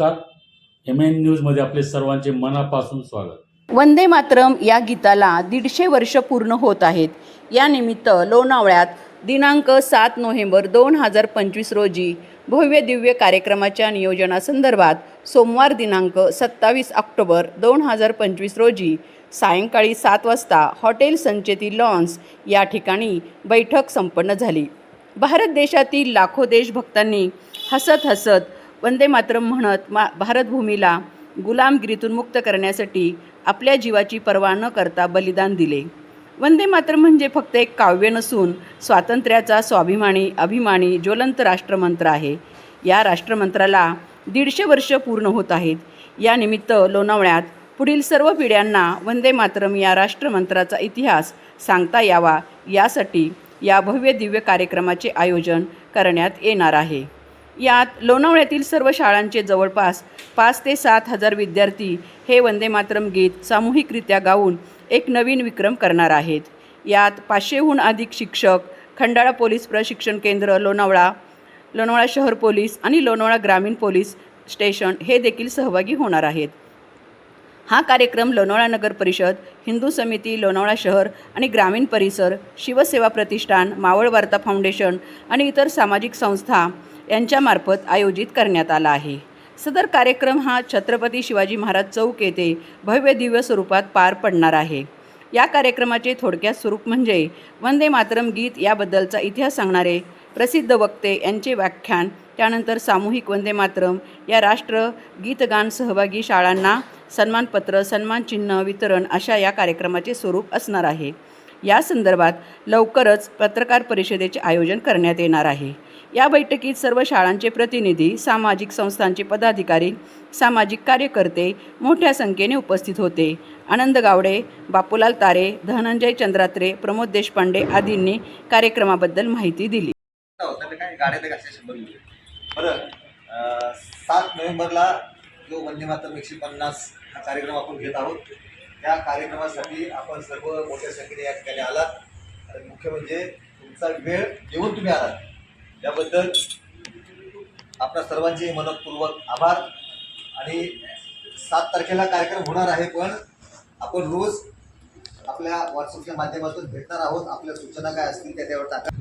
नमस्कार. M N न्यूजमध्ये आपले सर्वांचे मनापासून स्वागत. वंदे मातरम या गीताला दीडशे वर्ष पूर्ण होत आहेत. यानिमित्त लोणावळ्यात दिनांक सात नोव्हेंबर दोन हजार पंचवीस रोजी भव्य दिव्य कार्यक्रमाच्या नियोजनासंदर्भात सोमवार दिनांक सत्तावीस ऑक्टोबर दोन हजार पंचवीस रोजी सायंकाळी सात वाजता हॉटेल संचेती लॉन्स या ठिकाणी बैठक संपन्न झाली. भारत देशातील लाखो देशभक्तांनी हसत हसत वंदे मातरम म्हणत मा भारतभूमीला गुलामगिरीतून मुक्त करण्यासाठी आपल्या जीवाची पर्वा न करता बलिदान दिले. वंदे मातरम म्हणजे फक्त एक काव्य नसून स्वातंत्र्याचा स्वाभिमानी अभिमानी ज्वलंत राष्ट्रमंत्र आहे. या राष्ट्रमंत्राला दीडशे वर्ष पूर्ण होत आहेत. या निमित्त लोणावळ्यात पुढील सर्व पिढ्यांना वंदे मातरम या राष्ट्रमंत्राचा इतिहास सांगता यावा यासाठी या भव्य दिव्य कार्यक्रमाचे आयोजन करण्यात येणार आहे. यात लोणावळ्यातील सर्व शाळांचे जवळपास पाच ते सात हजार विद्यार्थी हे वंदे मातरम गीत सामूहिकरित्या गाऊन एक नवीन विक्रम करणार आहेत. यात पाचशेहून अधिक शिक्षक खंडाळा पोलीस प्रशिक्षण केंद्र लोणावळा लोणावळा शहर पोलीस आणि लोणावळा ग्रामीण पोलीस स्टेशन हे देखील सहभागी होणार आहेत. हा कार्यक्रम लोणावळा नगर परिषद हिंदू समिती लोणावळा शहर आणि ग्रामीण परिसर शिवसेवा प्रतिष्ठान मावळ वार्ता फाउंडेशन आणि इतर सामाजिक संस्था यांच्यामार्फत आयोजित करण्यात आला आहे. सदर कार्यक्रम हा छत्रपती शिवाजी महाराज चौक येथे भव्य दिव्य स्वरूपात पार पडणार आहे. या कार्यक्रमाचे थोडक्यात स्वरूप म्हणजे वंदे मातरम गीत याबद्दलचा इतिहास सांगणारे प्रसिद्ध वक्ते यांचे व्याख्यान त्यानंतर सामूहिक वंदे मातरम या राष्ट्र गीतगान सहभागी शाळांना सन्मानपत्र सन्मानचिन्ह वितरण अशा या कार्यक्रमाचे स्वरूप असणार आहे. या संदर्भात लवकरच पत्रकार परिषदेचे आयोजन करण्यात येणार आहे. या बैठकीत सर्व शाळांचे प्रतिनिधी सामाजिक संस्थांचे पदाधिकारी सामाजिक कार्यकर्ते मोठ्या संख्येने उपस्थित होते. आनंद गावडे बापूलाल तारे धनंजय चंद्रात्रे प्रमोद देशपांडे आदींनी कार्यक्रमाबद्दल माहिती दिली. सात नोव्हेंबरला जो वंदे मातरम एकशे पन्नास हा कार्यक्रम आपण घेत आहोत त्या कार्यक्रमासाठी आपण सर्व मोठ्या संख्येने या ठिकाणी आलात. मुख्य म्हणजे तुमचा वेळ घेऊन तुम्ही आलात. त्याबद्दल आपल्या सर्वांचे मनपूर्वक आभार. आणि सात तारखेला कार्यक्रम होणार आहे पण आपण रोज आपल्या व्हॉट्सअपच्या माध्यमातून भेटणार आहोत. आपल्या सूचना काय असतील त्या त्यावर टाका.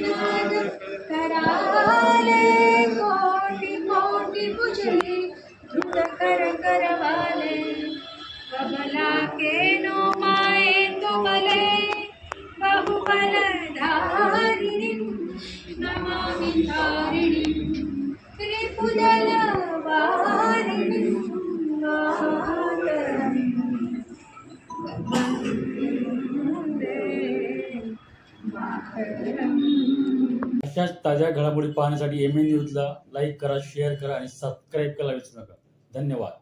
करतल कराले कोटी कोटी बुझे ध्रुत कर करवाले अशाच ताज्या घडामोडी पाहण्यासाठी एम ए न्यूजला लाईक करा शेअर करा आणि सबस्क्राईब करायला विसरू नका. धन्यवाद.